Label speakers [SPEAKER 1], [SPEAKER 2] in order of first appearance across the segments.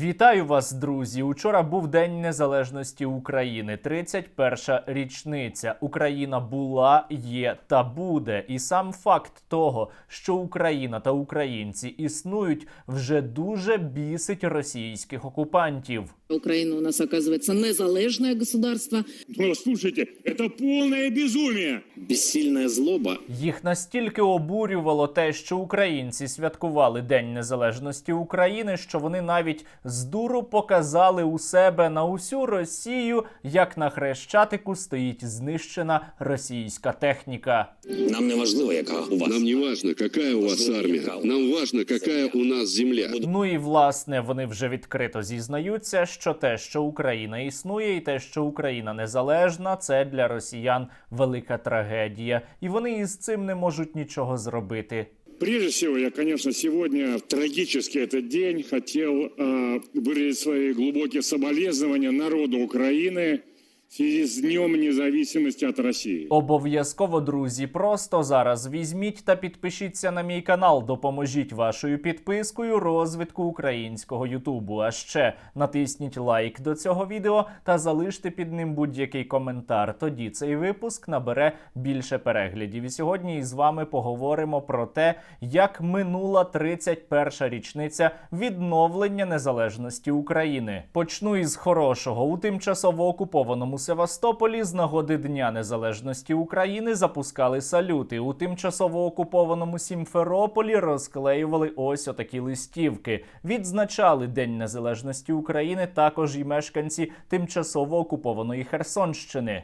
[SPEAKER 1] Вітаю вас, друзі! Учора був День Незалежності України, 31-ша річниця. Україна була, є та буде. І сам факт того, що Україна та українці існують, вже дуже бісить російських окупантів.
[SPEAKER 2] Украина у нас оказывается незалежное государство.
[SPEAKER 3] Ну, слушайте, это полное безумие.
[SPEAKER 4] Бессильная злоба
[SPEAKER 1] Їх настільки обурювало те, що українці святкували День Незалежності України, що вони навіть з дуру показали у себе на усю Росію, як на хрещатику стоїть знищена російська техніка.
[SPEAKER 4] нам не важливо, яка у вас.
[SPEAKER 5] Нам не важно, какая у вас армия. Нам важно, какая у нас земля.
[SPEAKER 1] Ну і власне вони вже відкрито зізнаються, що те, що Україна існує, і те, що Україна незалежна, це для росіян велика трагедія, і вони із цим не можуть нічого зробити.
[SPEAKER 3] Прежде всего, я, конечно, сегодня, в трагический этот день, хотел э, выразить свои глубокие соболезнования народу Украины в связи с Днем независимости от России.
[SPEAKER 1] Обов'язково, друзі, просто зараз візьміть та підпишіться на мій канал. Допоможіть вашою підпискою розвитку українського Ютубу. А ще натисніть лайк до цього відео та залиште під ним будь-який коментар. Тоді цей випуск набере більше переглядів. І сьогодні із вами поговоримо про те, як минула 31-ша річниця відновлення незалежності України. Почну із хорошого у тимчасово окупованому Севастополі з нагоди Дня Незалежності України запускали салюти. У тимчасово окупованому Сімферополі розклеювали ось отакі листівки. Відзначали День Незалежності України також і мешканці тимчасово окупованої Херсонщини.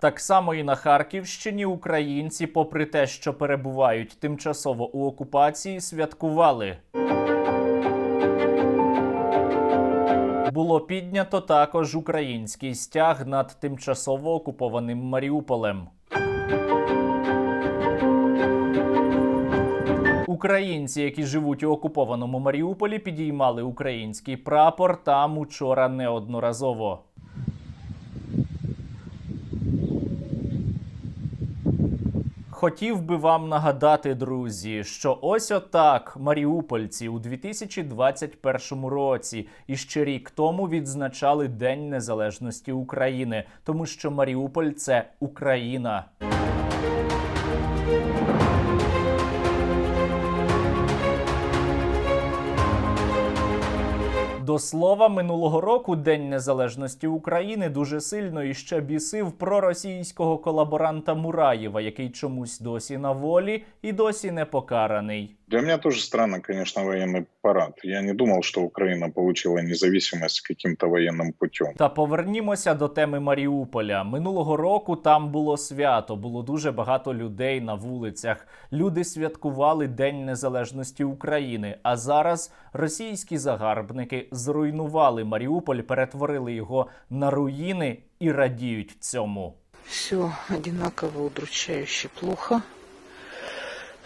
[SPEAKER 1] Так само і на Харківщині українці, попри те, що перебувають тимчасово у окупації, святкували. Було піднято також український стяг над тимчасово окупованим Маріуполем. Українці, які живуть у окупованому Маріуполі, підіймали український прапор там учора неодноразово. Хотів би вам нагадати, друзі, що ось отак маріупольці у 2021 році і ще рік тому відзначали День Незалежності України, тому що Маріуполь це Україна. До слова, минулого року День Незалежності України дуже сильно і ще бісив проросійського колаборанта Мураєва, який чомусь досі на волі і досі не покараний.
[SPEAKER 6] Для меня тоже странно, конечно, военный парад. Я не думал, что Украина получила независимость каким-то военным путем.
[SPEAKER 1] Та повернімося до теми Маріуполя. Минулого року там було свято, було дуже багато людей на вулицях. Люди святкували День Незалежності України. А зараз російські загарбники зруйнували Маріуполь, перетворили його на руїни і радіють цьому.
[SPEAKER 7] Все одинаково удручающе плохо.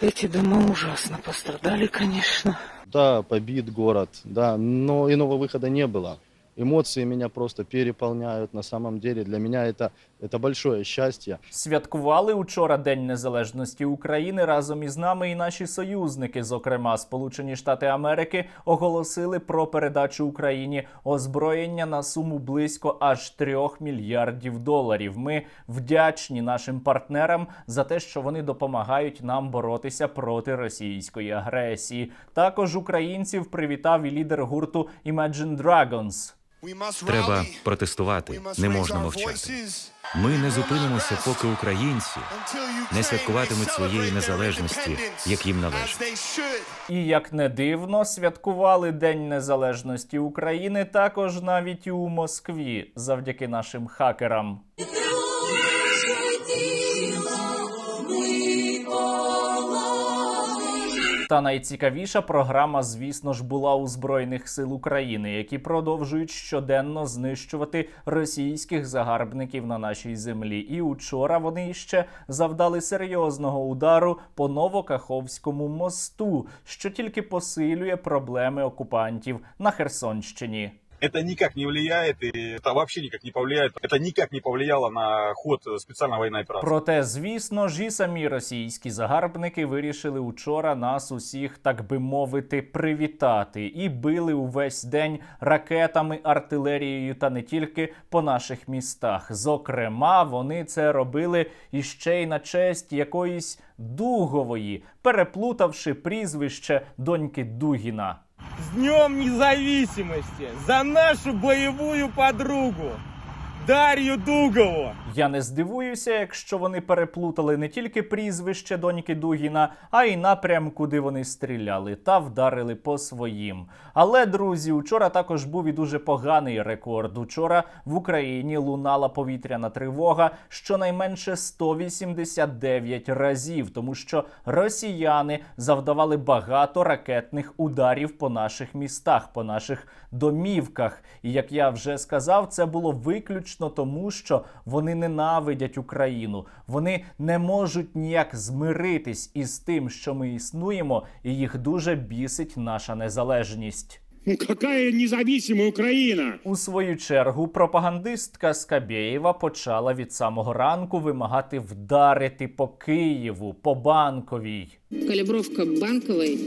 [SPEAKER 7] Эти дома ужасно пострадали, конечно.
[SPEAKER 8] Да, побит город, да, но иного выхода не было. Эмоции меня просто переполняют. На самом деле для меня это, это большое счастье.
[SPEAKER 1] Святкували учора День Незалежності України разом із нами і наші союзники, зокрема Сполучені Штати Америки, оголосили про передачу Україні озброєння на суму близько аж 3 мільярдів доларів. Ми вдячні нашим партнерам за те, що вони допомагають нам боротися проти російської агресії. Також українців привітав і лідер гурту Imagine Dragons.
[SPEAKER 9] Треба протестувати, не можна мовчати. Ми не зупинимося, поки українці не святкуватимуть своєї незалежності, як їм належить.
[SPEAKER 1] І як не дивно, святкували День Незалежності України також навіть і у Москві завдяки нашим хакерам. Та найцікавіша програма, звісно ж, була у Збройних сил України, які продовжують щоденно знищувати російських загарбників на нашій землі. І учора вони ще завдали серйозного удару по Новокаховському мосту, що тільки посилює проблеми окупантів на Херсонщині
[SPEAKER 10] это никак не влияет, и это вообще никак не повлияет. Это никак не повлияло на ход специальной военной операции.
[SPEAKER 1] Проте, звісно ж, і самі російські загарбники вирішили учора нас усіх, так би мовити, привітати і били увесь день ракетами, артилерією та не тільки по наших містах. Зокрема, вони це робили іще й на честь якоїсь Дугової, переплутавши прізвище доньки Дугіна.
[SPEAKER 11] Днем Независимости! За нашу боевую подругу! Дарью Дугову!
[SPEAKER 1] Я не здивуюся, якщо вони переплутали не тільки прізвище доньки Дугіна, а й напрям, куди вони стріляли, та вдарили по своїм. Але, друзі, учора також був і дуже поганий рекорд. Учора в Україні лунала повітряна тривога щонайменше 189 разів, тому що росіяни завдавали багато ракетних ударів по наших містах, по наших домівках. І як я вже сказав, це було виключно тому, що вони ненавидять Україну. Вони не можуть ніяк змиритись із тим, що ми існуємо, і їх дуже бісить наша незалежність.
[SPEAKER 3] Ну, Какая независимая Украина?
[SPEAKER 1] У свою чергу пропагандистка Скабєєва почала від самого ранку вимагати вдарити по Києву, по банковій.
[SPEAKER 2] Калибровка банковой,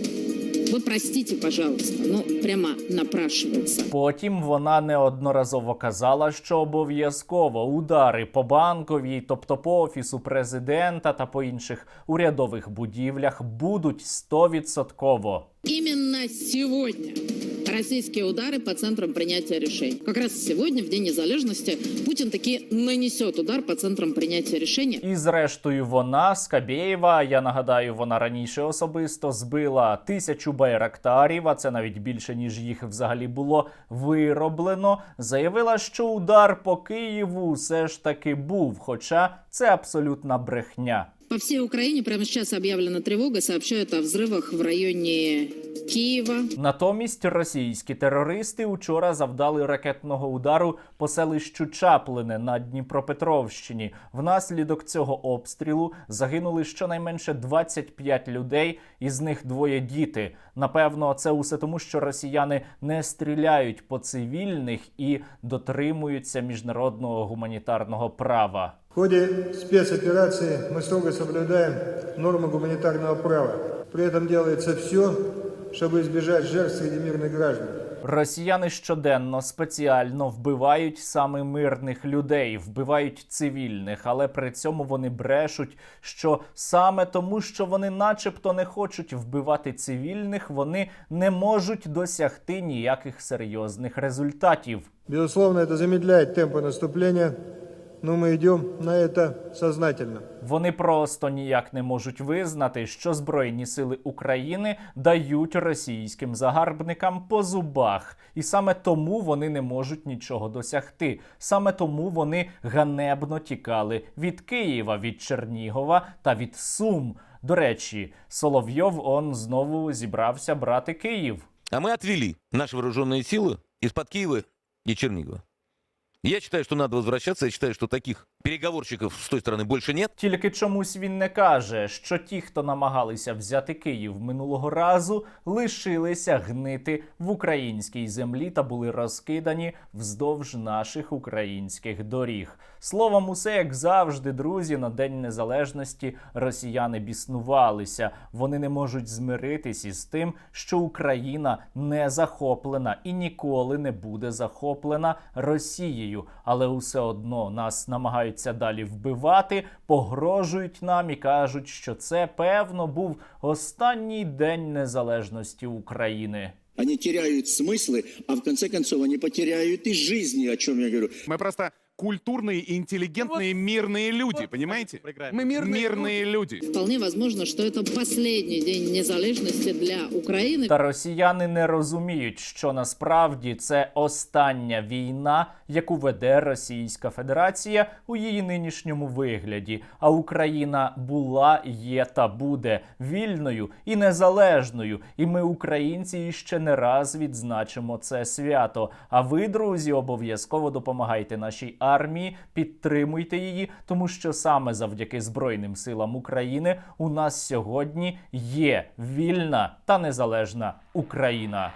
[SPEAKER 2] вы простите, пожалуйста, ну прямо напрашується.
[SPEAKER 1] Потім вона неодноразово казала, що обов'язково удари по банковій, тобто по офісу президента та по інших урядових будівлях, будуть стовідсотково.
[SPEAKER 2] Іменно сегодня российские удары по центрам принятия решений. Как раз сегодня, в День незалежности, Путин таки нанесет удар по центрам принятия решений.
[SPEAKER 1] І зрештою, вона Скабєєва. Я нагадаю, вона раніше особисто збила тисячу байрактарів, а це навіть більше ніж їх взагалі було вироблено. Заявила, що удар по Києву все ж таки був, хоча це абсолютна брехня.
[SPEAKER 2] По всей Украине прямо сейчас объявлена тревога, сообщают о взрывах в районе Киева.
[SPEAKER 1] Натомість російські терористи учора завдали ракетного удару по селищу Чаплине на Дніпропетровщині. Внаслідок цього обстрілу загинули щонайменше 25 людей, із них двоє діти. Напевно, це усе тому, що росіяни не стріляють по цивільних і дотримуються міжнародного гуманітарного права.
[SPEAKER 11] В ходе спецоперации мы строго соблюдаем нормы гуманитарного права. При этом делается все, чтобы избежать жертв среди мирных граждан.
[SPEAKER 1] Росіяни щоденно спеціально вбивають саме мирних людей, вбивають цивільних, але при цьому вони брешуть, що саме тому, що вони, начебто, не хочуть вбивати цивільних, вони не можуть досягти ніяких серйозних результатів.
[SPEAKER 11] Безусловно, это замедляет темпы наступления, но мы идем на это сознательно.
[SPEAKER 1] Вони просто ніяк не можуть визнати, що Збройні сили України дають російським загарбникам по зубах, і саме тому вони не можуть нічого досягти. Саме тому вони ганебно тікали від Києва, від Чернігова та від Сум. До речі, Соловйов он знову зібрався брати Київ.
[SPEAKER 12] А мы отвели наши вооруженные силы из-под Киева и Чернигова. Я считаю, что надо возвращаться. Я считаю, что таких переговорщиков з той сторони больше нет.
[SPEAKER 1] Тільки чомусь він не каже, що ті, хто намагалися взяти Київ минулого разу, лишилися гнити в українській землі та були розкидані вздовж наших українських доріг. Словом, усе як завжди, друзі, на День Незалежності росіяни біснувалися. Вони не можуть змиритись із тим, що Україна не захоплена і ніколи не буде захоплена Росією, але усе одно нас намагаються далі вбивати, погрожують нам і кажуть, що це певно був останній день незалежності України.
[SPEAKER 13] Они теряют смыслы, а в конце концов они потеряют и жизни, о чем я говорю.
[SPEAKER 10] Мы просто культурные, интеллигентные, мирные люди, понимаете?
[SPEAKER 11] Мы
[SPEAKER 10] Мирные люди.
[SPEAKER 2] Вполне возможно, что это последний день незалежности для Украины.
[SPEAKER 1] Та росіяни не розуміють, що насправді це остання війна, яку веде Російська Федерація у її нинішньому вигляді. А Україна була, є та буде вільною і незалежною. І ми, українці, ще не раз відзначимо це свято. А ви, друзі, обов'язково допомагайте нашій армії, підтримуйте її, тому що саме завдяки Збройним силам України у нас сьогодні є вільна та незалежна Україна.